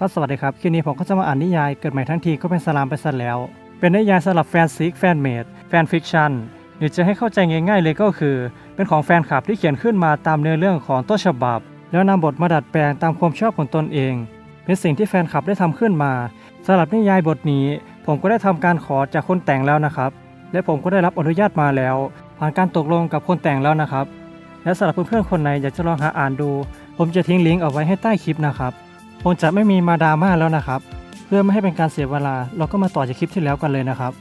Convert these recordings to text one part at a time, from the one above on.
ก็สวัสดีครับคลิปนี้ผมก็จะมาอ่านนิยายเกิดใหม่ทั้งทีก็เป็นสลามไปซะแล้ว เป็นนิยายสำหรับแฟนซิกแฟนเมดแฟนฟิกชันหรือจะให้เข้าใจง่ายๆเลยก็คือ เป็นของแฟนคลับที่เขียนขึ้นมาตามเนื้อเรื่องของต้นฉบับ แล้วนำบทมาดัดแปลงตามความชอบของตนเอง เป็นสิ่งที่แฟนคลับได้ทำขึ้นมาสำหรับนิยายบทนี้ ผมก็ได้ทำการขอจากคนแต่งแล้วนะครับ และผมก็ได้รับอนุญาตมาแล้ว ผ่านการตกลงกับคนแต่งแล้วนะครับ และสำหรับเพื่อนๆคนไหนอยากจะลองหาอ่านดู ผมจะทิ้งลิงก์เอาไว้ให้ใต้คลิปนะครับ คงจะไม่มีมาดราม่าแล้วนะครับ เพื่อไม่ให้เป็นการเสียเวลา เราก็มาต่อจากคลิปที่แล้วกันเลยนะครับ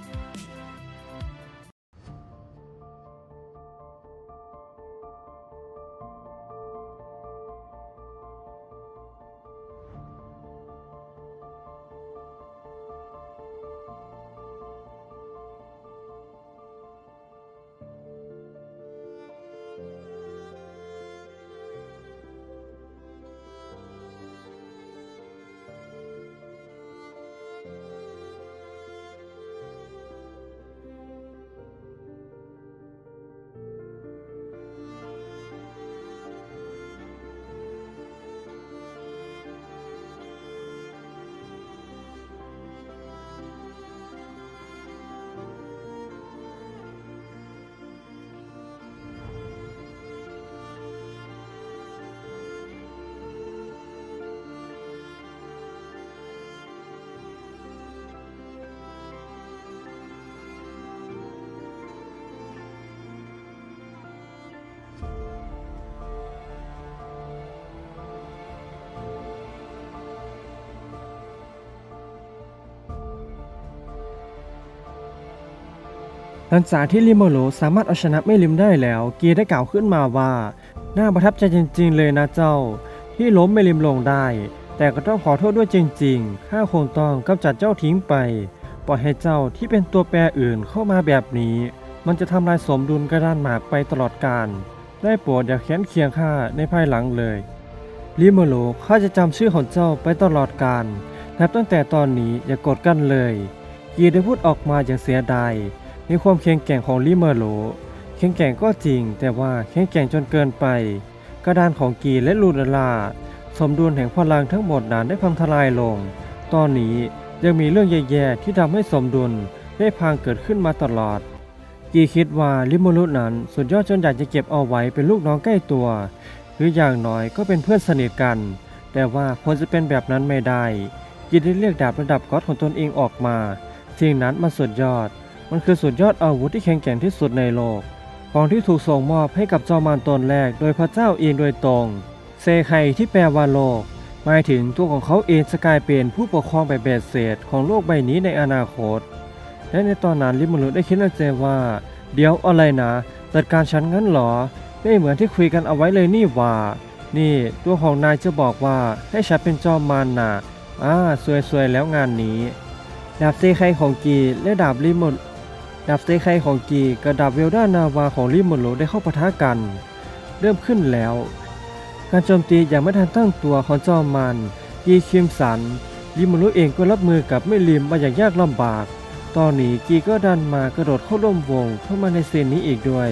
ลังจากที่ลิโมโลสามารถเอาชนะไม่ลิมได้แล้ว เกียได้กล่าวขึ้นมาว่า น่าประทับใจจริงๆเลยนะเจ้า ที่ล้มไม่ลิมลงได้ แต่ก็ต้องขอโทษด้วยจริงๆ ข้าคงต้องกำจัดเจ้าทิ้งไป ปล่อยให้เจ้าที่เป็นตัวแปรอื่นเข้ามาแบบนี้ มันจะทำลายสมดุลกระดานหมากไปตลอดกาล ได้โปรดอย่าแค้นเคียงข้าในภายหลังเลยลิโมโลข้าจะจำชื่อของเจ้าไปตลอดกาล นับตั้งแต่ตอนนี้อย่ากกดกันเลย เกียได้พูดออกมาอย่างเสียดาย ในความแข็งแกร่งของลิเมอร์โลแข็งแกร่งก็จริง แต่ว่าแข็งแกร่งจนเกินไป กระดานของกีและลูดาลาสมดุลแห่งพลังทั้งหมดนั้นได้พังทลายลง ตอนนี้ยังมีเรื่องแย่ๆที่ทำให้สมดุลได้พังเกิดขึ้นมาตลอด กีคิดว่าลิโมรุนั้นสุดยอดจนอยากจะเก็บเอาไว้เป็นลูกน้องใกล้ตัว หรืออย่างน้อยก็เป็นเพื่อนสนิทกัน แต่ว่าควรจะเป็นแบบนั้นไม่ได้ กีได้เรียกดาบระดับก๊อตของตนเองออกมา สิ่งนั้นมันสุดยอด มันคือสุดยอดอาวุธที่แข็งแกร่งที่สุดในโลก ของที่ถูกส่งมอบให้กับจอมารตนแรกโดยพระเจ้าเองโดยตรง เซไคที่แปลว่าโลก หมายถึงตัวของเขาเองจะกลายเป็นผู้ปกครองแบบเบสเศษของโลกใบนี้ในอนาคต และในตอนนั้นลิมรุได้คิดในใจว่า เดี๋ยวอะไรนะจัดการฉันงั้นเหรอ ไม่เหมือนที่คุยกันเอาไว้เลยนี่หว่า นี่ตัวของนายจะบอกว่าให้ฉันเป็นจอมมารน่ะอ่าสวยๆแล้วงานนี้ดาบเซไคของกีและดาบลิม ดดาบเซไคของกีกับดาบเวลด้านาวาของลิมอนโลได้เข้าปะทะกัน เริ่มขึ้นแล้ว การโจมตีอย่างไม่ทันตั้งตัวของจอมมันกีคิมสันลิมอนโลเองก็รับมือกับไม่ลิมมาอย่างยากลำบาก ตอนนี้กีก็ดันมากระโดดเข้าร่วมวงเข้ามาในเซนนี้อีกด้วย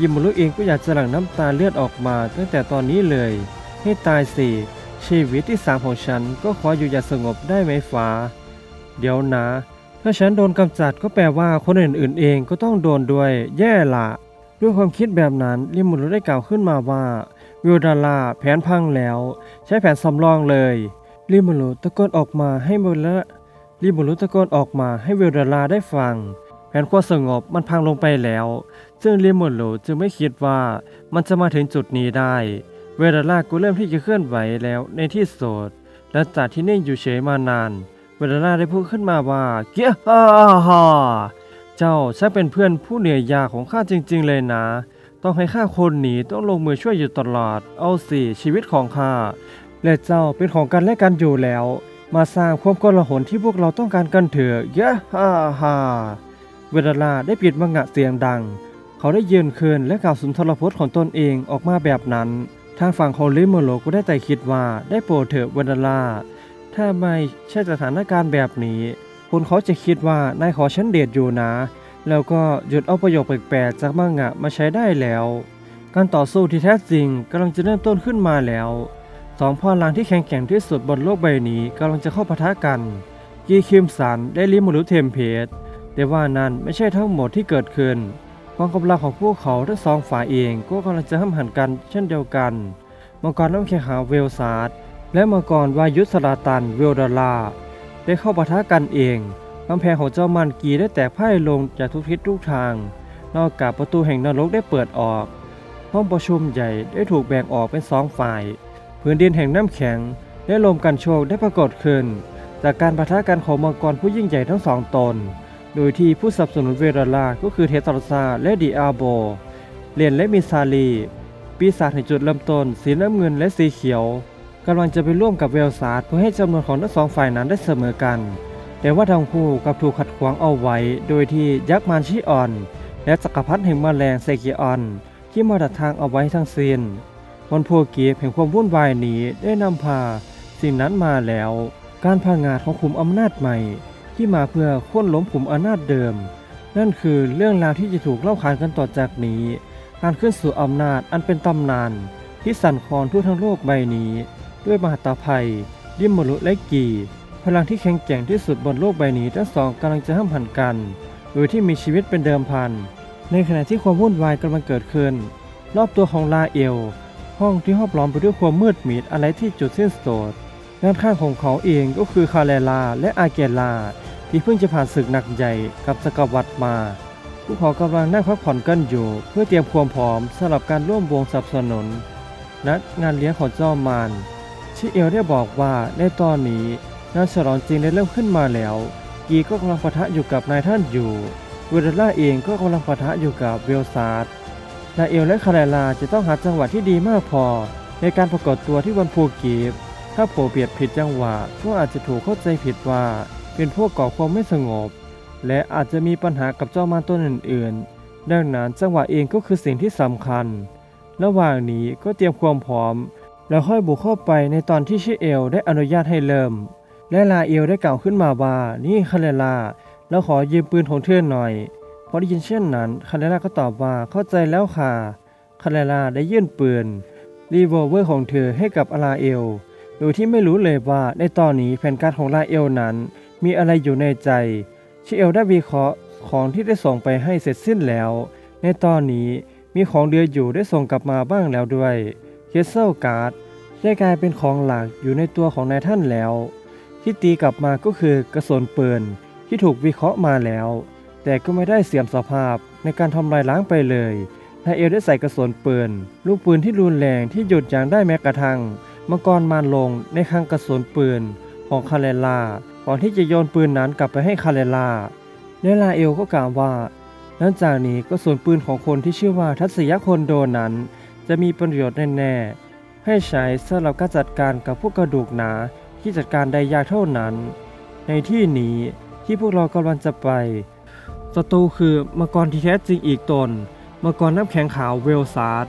ลิมอนโลเองก็อยากจะหลั่งน้ำตาเลือดออกมาตั้งแต่ตอนนี้เลย ให้ตายสิชีวิตที่สามของฉันก็ขออยู่อย่างสงบได้ไหมฟ้า เดี๋ยวนะ ถ้าฉันโดนกำจัดก็แปลว่าคนอื่นๆเองก็ต้องโดนด้วย แย่ละด้วยความคิดแบบนั้นลิมุรุได้กล่าวขึ้นมาว่าวิวดาลาแผนพังแล้ว ใช้แผนสำรองเลยลิมุรุตะโกนออกมาให้เวลาลิมุรุตะโกนออกมาให้วิวดาลาได้ฟัง แผนความสงบมันพังลงไปแล้ว ซึ่งลิมุรุจึงไม่คิดว่ามันจะมาถึงจุดนี้ได้ เวลาลาก็เริ่มที่จะเคลื่อนไหวแล้วในที่สุดหลังจากที่นิ่งอยู่เฉยมานาน เวลาล่าได้พูดขึ้นมาว่า เกียฮ่าฮ่าเจ้าช่างเป็นเพื่อนผู้เหนื่อยยากของข้าจริง ๆ เลยนะ ต้องให้ข้าคนหนีต้องลงมือช่วยอยู่ตลอด เอาสิชีวิตของข้า และเจ้าเป็นของกันและกันอยู่แล้ว มาสร้างความกลาหลที่พวกเราต้องการกันเถอะเยะฮ่าฮ่าเวลาล่าได้ปิดมังงะเสียงดัง เขาได้ยืนคืนและกล่าวสุนทรพจน์ของตนเองออกมาแบบนั้น ทางฝั่งของลิมโมโลก็ได้แต่คิดว่าได้โปรดเถอะเวลาล่า ถ้าไม่ใช่สถานการณ์แบบนี้คุณเขาจะคิดว่านายขอฉันเดทอยู่นะ แล้วก็หยุดเอาประโยคแปลกๆจากมังงะมาใช้ได้แล้ว การต่อสู้ที่แท้จริงกำลังจะเริ่มต้นขึ้นมาแล้วสองพ่อลางที่แข็งแกร่งที่สุดบนโลกใบนี้กำลังจะเข้าปะทะกัน กีคิมสันได้ลิมรุเทมเพสแต่ว่านั้นไม่ใช่ทั้งหมดที่เกิดขึ้นกองกำลังของพวกเขาทั้งสองฝ่ายเองก็กำลังจะห้ำหันกันเช่นเดียวกัน มังกรน้ำแข็งหาเวลซาร์ และมังกรวายุสลาตันเวลดาลา ได้เข้าปะทะกันเองกำแพงของเจ้ามันกีได้แตกพ่ายลงจากทุกทิศทุกทาง นอกจากประตูแห่งนรกได้เปิดออก ห้องประชุมใหญ่ได้ถูกแบ่งออกเป็นสองฝ่ายพื้นดินแห่งน้ำแข็งและลมกันโชกได้ปรากฏขึ้น จากการปะทะกันของมังกรผู้ยิ่งใหญ่ทั้งสองตน โดยที่ผู้สนับสนุนเวลาลาก็คือเทตรซาและดิอาโบเลียนและมิซาลีปีศาจในจุดเริ่มต้นสีน้ำเงินและสีเขียว กำลังจะไปร่วมกับเวลซาร์ดเพื่อให้จำนวนของทั้งสองฝ่ายนั้นได้เสมอกัน แต่ว่าทั้งคู่กลับถูกขัดขวางเอาไว้ โดยที่ยักษ์มารชิออน และจักรพรรดิแห่งแมลงเซกิออน ที่มาดัดทางเอาไว้ทั้งสิ้นวันโพเกียแห่งความวุ่นวายนี้ได้นำพาสิ่งนั้นมาแล้ว การพางาดของขุมอำนาจใหม่ ที่มาเพื่อโค่นล้มขุมอำนาจเดิม นั่นคือเรื่องราวที่จะถูกเล่าขานกันต่อจากนี้ การขึ้นสู่อำนาจอันเป็นตำนาน ที่สั่นคลอนทั่วทั้งโลกใบนี้ ด้วยมหาตาภัยดิมมรุและกี พลังที่แข็งแกร่งที่สุดบนโลกใบนี้ทั้งสองกำลังจะห้ามหันกัน โดยที่มีชีวิตเป็นเดิมพัน ในขณะที่ความวุ่นวายกำลังเกิดขึ้น รอบตัวของลาเอล ห้องที่ห้อมล้อมไปด้วยความมืดมิดอะไรที่จุดสิ้นสุดด้านข้างของเขาเองก็คือคาเลลาและอาเกลา ที่เพิ่งจะผ่านศึกหนักใหญ่กับสกวัตมาพวกเขากำลังนั่งพักผ่อนกันอยู่ เพื่อเตรียมความพร้อมสำหรับการร่วมวงสนับสนุนณงานเลี้ยงของเจ้ามาร ชิเอลได้บอกว่าในตอนนี้งานฉลองจริงได้เริ่มขึ้นมาแล้ว กีก็กำลังปะทะอยู่กับนายท่านอยู่ เวเดล่าเองก็กำลังปะทะอยู่กับเวลซาร์ดนายเอลและคาเรลาจะต้องหาจังหวะที่ดีมากพอ ในการปรากฏตัวที่วันภูกีบถ้าโผเปียดผิดจังหวะก็อาจจะถูกเข้าใจผิดว่า เป็นพวกก่อความไม่สงบ และอาจจะมีปัญหากับเจ้ามารตัวอื่นๆ ดังนั้นจังหวะเองก็คือสิ่งที่สำคัญ ระหว่างนี้ก็เตรียมความพร้อม แล้วค่อยบุกเข้าไปในตอนที่ชิเอลได้อนุญาตให้เริ่ม และลาเอลได้กล่าวขึ้นมาว่า นี่คาเรลาเราขอยืมปืนของเธอหน่อย พอได้ยินเช่นนั้นคาเรลาก็ตอบว่าเข้าใจแล้วค่ะ คาเรลาได้ยื่นปืนรีโวเวอร์ของเธอให้กับอาลาเอล โดยที่ไม่รู้เลยว่าในตอนนี้แผนการของลาเอลนั้น มีอะไรอยู่ในใจ ชิเอลได้วิเคราะห์ของที่ได้ส่งไปให้เสร็จสิ้นแล้ว ในตอนนี้มีของเดืออยู่ได้ส่งกลับมาบ้างแล้วด้วย เคสเซิลการ์ดได้กลายเป็นของหลักอยู่ในตัวของนายท่านแล้ว ที่ตีกลับมาก็คือกระสุนปืนที่ถูกวิเคราะห์มาแล้ว แต่ก็ไม่ได้เสื่อมสภาพในการทำลายล้างไปเลยลายเอลได้ใส่กระสุนปืน ลูกปืนที่รุนแรงที่หยุดยั้งได้แม้กระทั่งมังกรมารลงในคลังกระสุนปืนของคาเลลาก่อนที่จะโยนปืนนั้นกลับไปให้คาเลลาและลาเอลก็กล่าวว่าหลังจากนี้กระสุนปืนของคนที่ชื่อว่าทัศยคนโดนั้น จะมีประโยชน์แน่ๆ ให้ใช้สำหรับการจัดการกับพวกกระดูกหนาที่จัดการได้ยากเท่านั้น ในที่นี้ที่พวกเรากำลังจะไปศัตรูคือมังกรที่แท้จริงอีกตนมังกรน้ำแข็งขาวเวลซาร์ด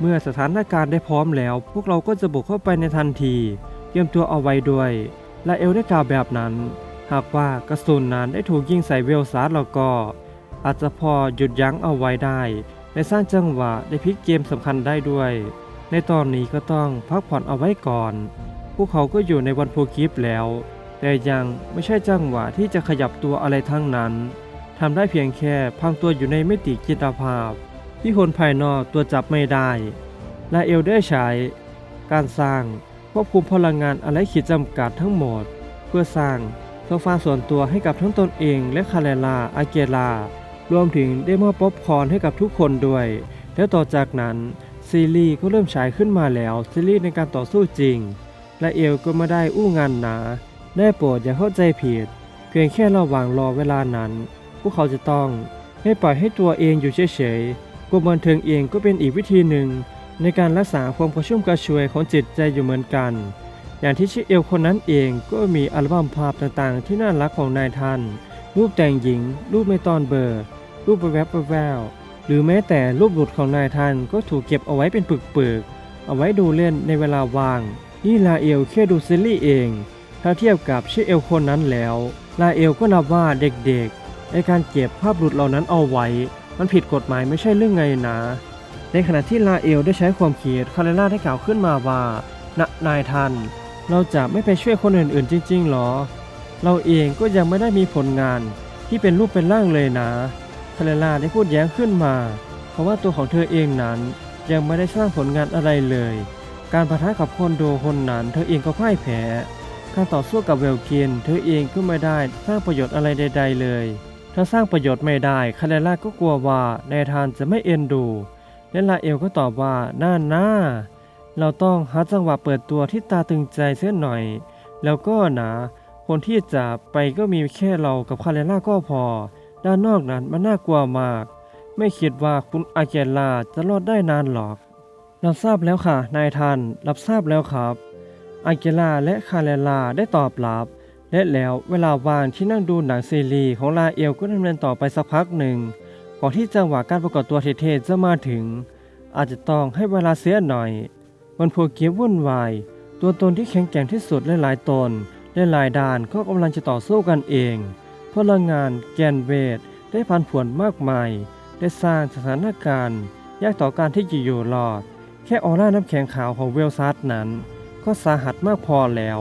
เมื่อสถานการณ์ได้พร้อมแล้ว พวกเราก็จะบุกเข้าไปในทันที เตรียมตัวเอาไว้ด้วย และเอลได้กล่าวแบบนั้น หากว่ากระสุนนั้นได้ถูกยิงใส่เวลซาร์ดแล้วก็ อาจจะพอหยุดยั้งเอาไว้ได้ และสร้างจังหวะได้พลิกเกมสำคัญได้ด้วย ในตอนนี้ก็ต้องพักผ่อนเอาไว้ก่อน พวกเขาก็อยู่ในวันโพกิฟแล้ว แต่ยังไม่ใช่จังหวะที่จะขยับตัวอะไรทั้งนั้นทำได้เพียงแค่พังตัวอยู่ในมิติจิตภาพ ที่คนภายนอกตัวจับไม่ได้ และเอลได้ใช้การสร้างควบคุมพลังงานอะไรขีดจำกัดทั้งหมด เพื่อสร้างโซฟาส่วนตัวให้กับทั้งตนเองและคาเลลาอาเกลา รวมถึงได้มอบป๊อปคอนให้กับทุกคนด้วย แล้วต่อจากนั้นซีรีส์ก็เริ่มฉายขึ้นมาแล้วซีรีส์ในการต่อสู้จริง และเอลก็ไม่ได้อู้งานหนา ได้โปรดอย่าเข้าใจผิด เพียงแค่ระหว่างรอเวลานั้น พวกเขาจะต้องไม่ปล่อยให้ตัวเองอยู่เฉยๆกลุ่มบันเทิงเองก็เป็นอีกวิธีหนึ่ง ในการรักษาความกระชุ่มกระชวยของจิตใจอยู่เหมือนกัน อย่างที่ชิเอลคนนั้นเองก็มีอัลบั้มภาพต่างๆ ที่น่ารักของนายท่าน รูปแต่งหญิง รูปไม่ตอนเบอร์ รูปแวบแววหรือแม้แต่รูปหลุดของนายท่านก็ถูกเก็บเอาไว้เป็นปึกๆเอาไว้ดูเล่นในเวลาว่าง นี่ลาเอลแค่ดูซีรีส์เอง ถ้าเทียบกับชิเอลคนนั้นแล้ว ลาเอลก็นับว่าเด็กๆในการเก็บภาพหลุดเหล่านั้นเอาไว้ มันผิดกฎหมายไม่ใช่เรื่องไงนะ ในขณะที่ลาเอลได้ใช้ความคิดคาเรล่าได้กล่าวขึ้นมาว่านะนายท่าน เราจะไม่ไปช่วยคนอื่นๆจริงๆหรอ เราเองก็ยังไม่ได้มีผลงานที่เป็นรูปเป็นร่างเลยนะ คาเรล่าได้พูดแย้งขึ้นมา เพราะว่าตัวของเธอเองนั้นยังไม่ได้สร้างผลงานอะไรเลย การประทะกับคนโดคนนั้นเธอเองก็พ่ายแพ้ การต่อสู้กับเวลกินเธอเองก็ไม่ได้สร้างประโยชน์อะไรใด ๆ เลยถ้าสร้างประโยชน์ไม่ได้คาเรล่าก็กลัวว่านทานจะไม่เอ็นดูและลาเอลก็ตอบว่าน่าหน่าเราต้องหาจังหวะเปิดตัวที่ตาตึงใจเสียหน่อย แล้วก็นะ คนที่จะไปก็มีแค่เรากับคาเรล่าก็พอ ด้านนอกนั้นมันน่ากลัวมาก ไม่คิดว่าคุณอาเกลาจะรอดได้นานหรอก รับทราบแล้วค่ะ นายท่าน รับทราบแล้วครับ อาเกลาและคาเรลาได้ตอบรับ และแล้วเวลาว่างที่นั่งดูหนังซีรีส์ของลาเอลก็ดำเนินต่อไปสักพักหนึ่ง ก่อนที่จังหวะการประกอบตัวเท่ๆจะมาถึง อาจจะต้องให้เวลาเสียหน่อย มันพวกเกียวุ่นวาย ตัวตนที่แข็งแกร่งที่สุดหลายๆตนและหลายด้านก็กำลังจะต่อสู้กันเอง พลังงานแกนเวทได้พันผวนมากมาย ได้สร้างสถานการณ์ยากต่อการที่จะอยู่รอด แค่ออร่าน้ำแข็งขาวของเวลซัสนั้น ก็สาหัสมากพอแล้ว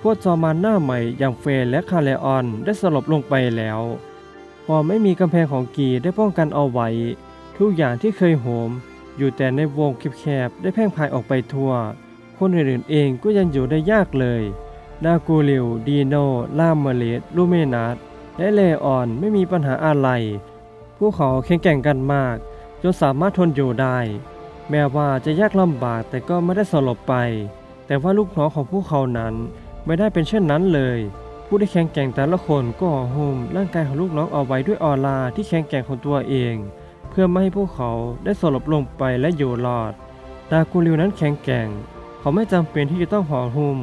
พวกจอมานหน้าใหม่อย่างเฟยและคาเลออนได้สลบลงไปแล้ว พอไม่มีกำแพงของกีได้ป้องกันเอาไว้ ทุกอย่างที่เคยโหม อยู่แต่ในวงแคบๆได้แพ่งพายออกไปทั่ว คนอื่นๆเองก็ยังอยู่ได้ยากเลยดากูริวดีโนลามเมเลสลูเมนัส และเลออนไม่มีปัญหาอะไร พวกเขาแข็งแกร่งกันมาก จนสามารถทนอยู่ได้ แม้ว่าจะยากลำบากแต่ก็ไม่ได้สลบไป แต่ว่าลูกน้องของพวกเขานั้นไม่ได้เป็นเช่นนั้นเลย ผู้ที่แข็งแกร่งแต่ละคนก็ห่อหุ้มร่างกายของลูกน้องเอาไว้ด้วยออร่าที่แข็งแกร่งของตัวเอง เพื่อไม่ให้พวกเขาได้สลบลงไปและอยู่รอดดากูริวนั้นแข็งแกร่ง เขาไม่จำเป็นที่จะต้องห่อหุ้ม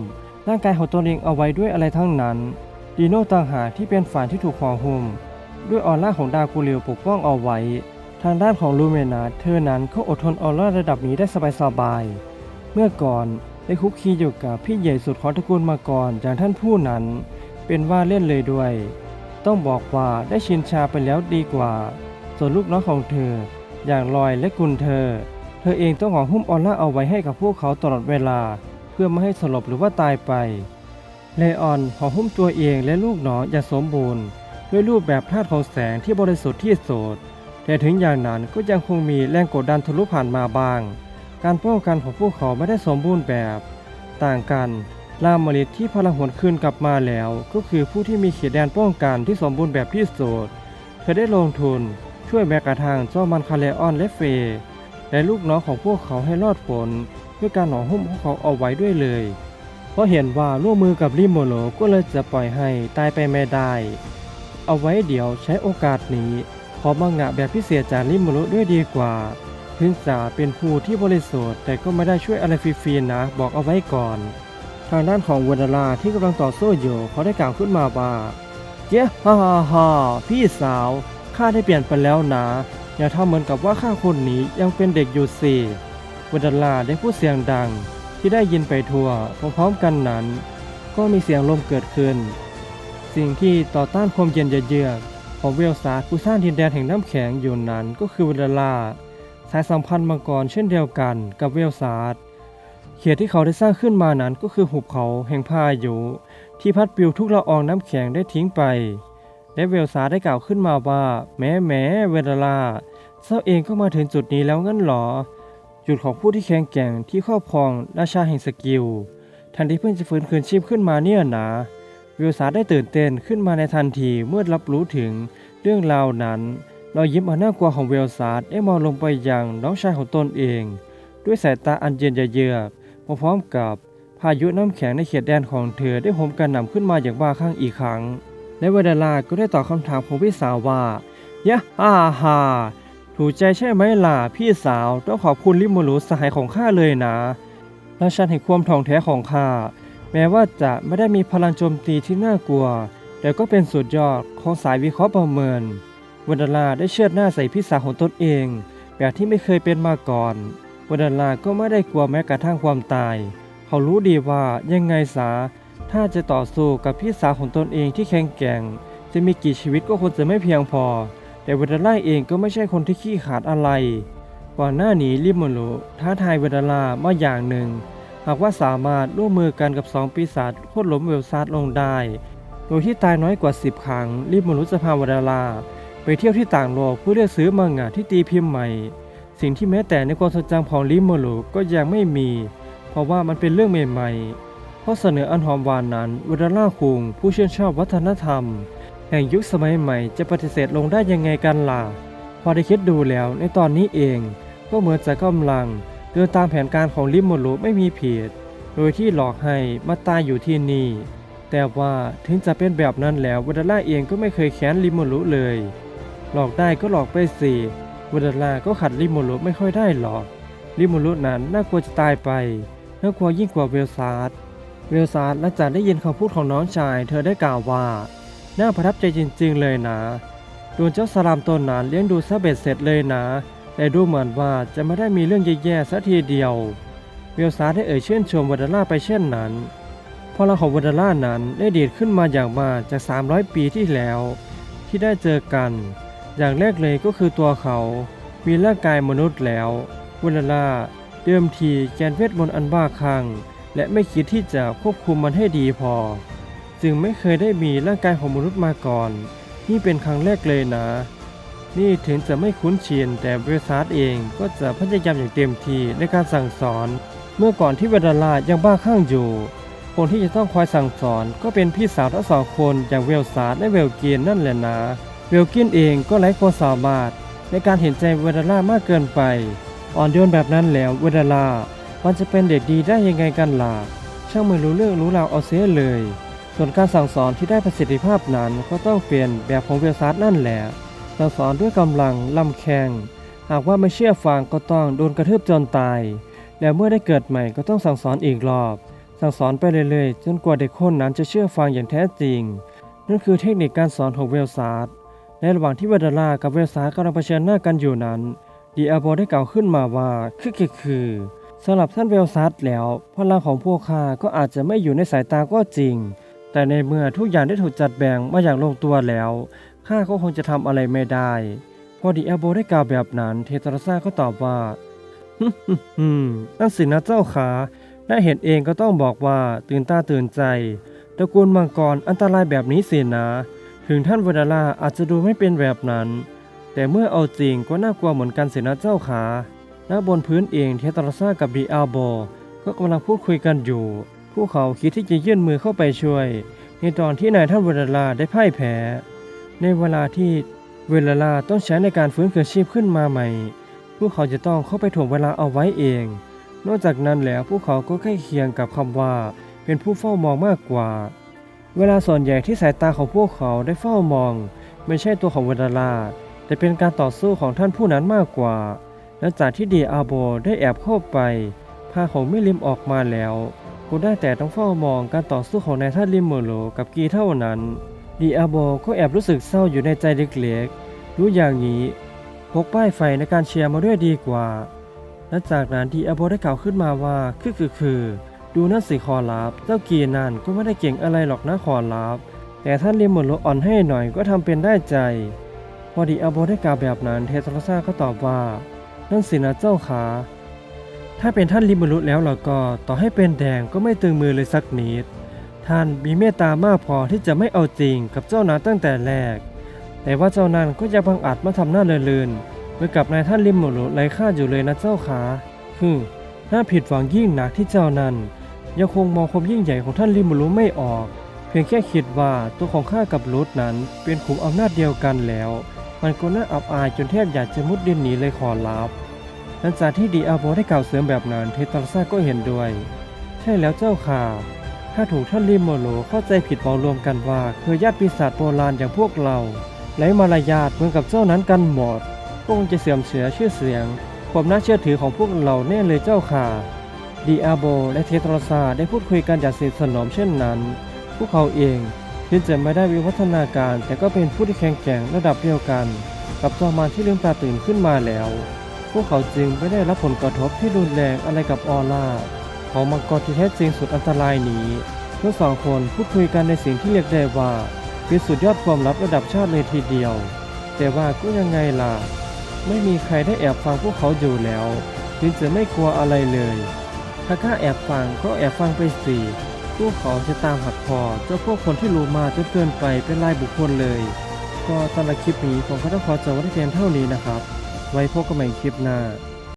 ร่างกายของตัวเองเอาไว้ด้วยอะไรทั้งนั้น ดีโน่ต่างหากที่เป็นฝ่ายที่ถูกห่อหุ้มด้วยออร่าของดาวกูริวปกป้องเอาไว้ ทางด้านของลูเมนาเธอนั้นเขาอดทนออร่าระดับนี้ได้สบายๆเมื่อก่อนได้คุกคีอยู่กับพี่ใหญ่สุดของตระกูลมาก่อนอย่างท่านผู้นั้น เป็นว่าเล่นเลยด้วย ต้องบอกว่าได้ชินชาไปแล้วดีกว่า ส่วนลูกน้องของเธอ อย่างลอยและกุนเธอ เธอเองต้องห่อหุ้มออร่าเอาไว้ให้กับพวกเขาตลอดเวลา เพื่อไม่ให้สลบหรือว่าตายไป เลออนห่อหุ้มตัวเองและลูกหนอนอย่างสมบูรณ์ ด้วยรูปแบบธาตุของแสงที่บริสุทธิ์ที่สุดแต่ถึงอย่างนั้นก็ยังคงมีแรงกดดันทะลุผ่านมาบ้าง การป้องกันของพวกเขาไม่ได้สมบูรณ์แบบ ต่างกันลามมลิดที่พลังหวนคืนกลับมาแล้ว ก็คือผู้ที่มีเขตแดนป้องกันที่สมบูรณ์แบบที่สุดเธอได้ลงทุนช่วยแม้กระทั่งเจ้ามันคาเลออนและเฟย์และลูกน้องของพวกเขาให้รอดพ้นด้วยการหน่อหุ้มพวกเขาเอาไว้ด้วยเลย ราะเห็นว่าร่วมมือกับริโมโลก็เลยจะปล่อยให้ตายไปไม่ได้ เอาไว้เดี๋ยวใช้โอกาสนี้ ขอมังงะแบบพิเศษจากริโมโลด้วยดีกว่าถึงจะเป็นผู้ที่บริสุทธิ์แต่ก็ไม่ได้ช่วยอะไรฟรีๆนะ บอกเอาไว้ก่อน ทางด้านของวนาลาที่กำลังต่อสู้อยู่เขาได้กล่าวขึ้นมาว่าเย้ฮ่าฮ่าฮ่าพี่สาวข้าได้เปลี่ยนไปแล้วนะ อย่าทำเหมือนกับว่าข้าคนนี้ยังเป็นเด็กอยู่สิวนาลาได้พูดเสียงดัง ที่ได้ยินไปทั่วพร้อมๆกันนั้น ก็มีเสียงลมเกิดขึ้น สิ่งที่ต่อต้านความเย็นเยือกของเวลซาร์ผู้สร้างดินแดนแห่งน้ำแข็งอยู่นั้นก็คือเวนาลาสายสัมพันธ์มังกรเช่นเดียวกันกับเวลซาร์เขตที่เขาได้สร้างขึ้นมานั้นก็คือหุบเขาแห่งพายุที่พัดปลิวทุกละอองน้ำแข็งได้ทิ้งไป และเวลซาร์ได้กล่าวขึ้นมาว่า แม้แม้เวลาลาเจ้าเองก็มาถึงจุดนี้แล้วงั้นหรอ จุดของผู้ที่แข็งแกร่งที่ครอบครองราชาแห่งสกิล ทันทีเพิ่งจะฟื้นคืนชีพขึ้นมาเนี่ยนะเวลซาร์ได้ตื่นเต้นขึ้นมาในทันทีเมื่อรับรู้ถึงเรื่องราวนั้นรายิ้มอันน่ากลัวของเวลซาร์ได้มองลงไปยังน้องชายของตนเอง ด้วยสายตาอันเย็นเยือกพร้อมกับพายุน้ำแข็งในเขตแดนของเธอได้โหมกระหน่ำขึ้นมาอย่างบ้าคลั่งอีกครั้งและเวดาลาก็ได้ตอบคำถามของพี่สาวว่ายะฮ่าฮ่า ถูกใจใช่ไหมล่ะพี่สาวต้องขอบคุณลิมูรุสหายของข้าเลยนะราชันแห่งความถ่องแท้ของข้าแม้ว่าจะไม่ได้มีพลังโจมตีที่น่ากลัว แต่ก็เป็นสุดยอดของสายวิเคราะห์ประเมินเวดาลาได้เชิดหน้าใส่พี่สาวของตนเอง แบบที่ไม่เคยเป็นมาก่อนวันดาลาก็ไม่ได้กลัวแม้กระทั่งความตาย เขารู้ดีว่ายังไงสา ถ้าจะต่อสู้กับพี่สาวของตนเองที่แข็งแกร่ง จะมีกี่ชีวิตก็คงจะไม่เพียงพอ แต่วดาลาเองก็ไม่ใช่คนที่ขี้ขาดอะไร ก่อนหน้านี้ริมโมโลท้าทายเวดาลามาอย่างหนึ่ง หากว่าสามารถร่วมมือกันกับสองปีศาจโค่นล้มเวลซาร์ลงได้ โดยที่ตายน้อยกว่า 10 ครั้งรีบมนุษย์จะพาวดาลาไปเที่ยวที่ต่างโลกเพื่อเลือกซื้อมังงะที่ตีพิมพ์ใหม่ สิ่งที่แม้แต่ในความทรงจำของลิมโมโลก็ยังไม่มี เพราะว่ามันเป็นเรื่องใหม่ๆข้อเสนออันหอมหวานนั้นวดาล่าคุงผู้ชื่นชอบวัฒนธรรม แห่งยุคสมัยใหม่จะปฏิเสธลงได้ยังไงกันล่ะพอได้คิดดูแล้วในตอนนี้เองก็เหมือนจะกำลังเดินตามแผนการของลิมโมโลไม่มีผิด โดยที่หลอกให้มาตายอยู่ที่นี่ แต่ว่าถึงจะเป็นแบบนั้นแล้ววดาล่าเองก็ไม่เคยแค้นลิมโมโลเลย หลอกได้ก็หลอกไปสิวดาล่าก็ขัดลิมโมโลไม่ค่อยได้หรอก ลิมโมโลนั้นน่ากลัวจะตายไปน่ากลัวยิ่งกว่าเวลซาร์ดเวลซาร์ดหลังจากได้ยินคำพูดของน้องชาย เธอได้กล่าวว่า น่าประทับใจจริงๆเลยนะโดนเจ้าสลามตนนั้นเลี้ยงดูซะเบ็ดเสร็จเลยนะ แต่ดูเหมือนว่าจะไม่ได้มีเรื่องแย่ๆซะทีเดียวเวลซาได้เอ่ยชื่นชมวัดาล่าไปเช่นนั้นพลังของวดาล่านั้นได้ดีดขึ้นมาอย่างมากจาก 300 ปีที่แล้ว ที่ได้เจอกัน อย่างแรกเลยก็คือตัวเขา มีร่างกายมนุษย์แล้ววัดาล่าเดิมทีแกนเวทมนต์อันบ้าคลั่งและไม่คิดที่จะควบคุมมันให้ดีพอ จึงไม่เคยได้มีร่างกายของมนุษย์มาก่อน นี่เป็นครั้งแรกเลยนะ นี่ถึงจะไม่คุ้นชินแต่เวลซาร์ดเองก็จะพยายามอย่างเต็มที่ในการสั่งสอน เมื่อก่อนที่เวดาลายังบ้าคลั่งอยู่ คนที่จะต้องคอยสั่งสอน ก็เป็นพี่สาวทั้งสองคนอย่างเวลซาร์ดและเวลเกียนนั่นแหละนะ เวลกินเองก็ไร้ความสามารถในการเห็นใจเวดาล่ามากเกินไปอ่อนโยนแบบนั้นแล้วเวดาล่ามันจะเป็นเด็กดีได้ยังไงกันล่ะช่างไม่รู้เรื่องรู้ราวเอาเสียเลย ส่วนการสั่งสอนที่ได้ประสิทธิภาพนั้นก็ต้องเปลี่ยนแบบของเวลซาร์นั่นแหละสั่งสอนด้วยกำลังลำแข้งหากว่าไม่เชื่อฟังก็ต้องโดนกระทืบจนตาย แล้วเมื่อได้เกิดใหม่ก็ต้องสั่งสอนอีกรอบ สั่งสอนไปเรื่อยๆ จนกว่าเด็กคนนั้นจะเชื่อฟังอย่างแท้จริง นั่นคือเทคนิคการสอนของเวลซาร์ในระหว่างที่เวดาลากับเวลซาร์กำลังเผชิญหน้ากันอยู่นั้นดีอาโบได้กล่าวขึ้นมาว่าคือคือคือสำหรับท่านเวลซาร์แล้วพลังของพวกข้าก็อาจจะไม่อยู่ในสายตาก็จริง แต่ในเมื่อทุกอย่างได้ถูกจัดแบ่งมาอย่างลงตัวแล้ว ข้าก็คงจะทำอะไรไม่ได้ พอดีอาโบได้กล่าวแบบนั้น เทตราซาก็ตอบว่าฮึมฮึมนั่นสินะเจ้าขาได้เห็นเองก็ต้องบอกว่าตื่นตาตื่นใจ ตระกูลมังกรอันตรายแบบนี้สินะ ถึงท่านวดาลาอาจจะดูไม่เป็นแบบนั้น แต่เมื่อเอาจริงก็น่ากลัวเหมือนกันสินะเจ้าขาณบนพื้นเองเทตราซากับดีอาโบก็กำลังพูดคุยกันอยู่ พวกเขาคิดที่จะยื่นมือเข้าไปช่วย ในตอนที่นายท่านเวดาลาได้พ่ายแพ้ ในเวลาที่เวลลาต้องใช้ในการฟื้นคืนชีพขึ้นมาใหม่ พวกเขาจะต้องเข้าไปถ่วงเวลาเอาไว้เอง นอกจากนั้นแล้วพวกเขาก็ใกล้เคียงกับคำว่า เป็นผู้เฝ้ามองมากกว่า เวลาส่วนใหญ่ที่สายตาของพวกเขาได้เฝ้ามอง ไม่ใช่ตัวของเวลลาแต่เป็นการต่อสู้ของท่านผู้นั้นมากกว่าหลังจากที่เดียอาโบได้แอบเข้าไปพาของมิลิมออกมาแล้ว ก็ได้แต่ต้องเฝ้ามองการต่อสู้ของนายท่านลิมเมอร์โลกับกีเท่านั้นดีอาโบก็แอบรู้สึกเศร้าอยู่ในใจเล็กๆ รู้อย่างนี้พกป้ายไฟในการเชียร์มาด้วยดีกว่าและจากนั้นดีอาโบได้กล่าวขึ้นมาว่าคือคือคือดูนั่นสิขอรับเจ้ากีนั่นก็ไม่ได้เก่งอะไรหรอกนะขอรับแต่ท่านลิมเมอร์โลอ่อนให้หน่อยก็ทำเป็นได้ใจ พอดีอาโบได้กล่าวแบบนั้นเทสลาซาก็ตอบว่านั่นสินะเจ้าขา ถ้าเป็นท่านลิมร์โลแล้วเราก็ต่อให้เป็นแดงก็ไม่ตึงมือเลยสักนิด ท่านมีเมตตามากพอที่จะไม่เอาจริงกับเจ้านั้นตั้งแต่แรก แต่ว่าเจ้านั้นก็ยังบังอาจมาทำหน้าเลื่นๆเหมือกับนายท่านลิมโมโรไรค่าอยู่เลยนะเจ้าขาฮึน่าผิดหวังยิ่งหนักที่เจ้านั้น ยังคงมองความยิ่งใหญ่ของท่านลิมโมโรไม่ออก เพียงแค่คิดว่าตัวของข้ากับรุดนั้น เป็นขุมอำนาจเดียวกันแล้ว มันก็น่าอับอายจนแทบอยากจะมุดดินหนีเลยขอรับ หลังจากที่ดีอาโบได้กล่าวเสริมแบบนั้นเทตาซาก็เห็นด้วย ใช่แล้วเจ้าค่ะ ถ้าถูกท่านลิมโมโลเข้าใจผิดเมารวมกันว่าคือญาติปีศาจโบราณอย่างพวกเราไร้มารยาทเหมือนกับเจ้านั้นกันหมดก็คงจะเสื่อมเสียชื่อเสียง ความน่าเชื่อถือของพวกเราแน่เลยเจ้าค่ะดีอาโบและเทตราซาได้พูดคุยกันอย่างสนิทสนมเช่นนั้น พวกเขาเองถึงจะไม่ได้วิวัฒนาการ แต่ก็เป็นผู้ที่แข็งแกร่งระดับเดียวกัน กับจอมมารที่ลืมตาตื่นขึ้นมาแล้ว พวกเขาจึงไม่ได้รับผลกระทบที่รุนแรงอะไรกับออร่าของมังกรที่แท้จริงสุดอันตรายนี้ทั้งสองคนพูดคุยกันในสิ่งที่เรียกได้ว่าเป็นสุดยอดความลับระดับชาติเลยทีเดียว แต่ว่าก็ยังไงล่ะ ไม่มีใครได้แอบฟังพวกเขาอยู่แล้วจึงจะไม่กลัวอะไรเลย ถ้าข้าแอบฟังก็แอบฟังไปสิพวกเขาจะตามหักคอเจ้าพวกคนที่รู้มาจนเกินไปเป็นรายบุคคลเลย ก็ตำหรัคลิปนี้ผมก็ต้องขอจบไว้เพียงเท่านี้นะครับ ไว้พบกันใหม่คลิปหน้า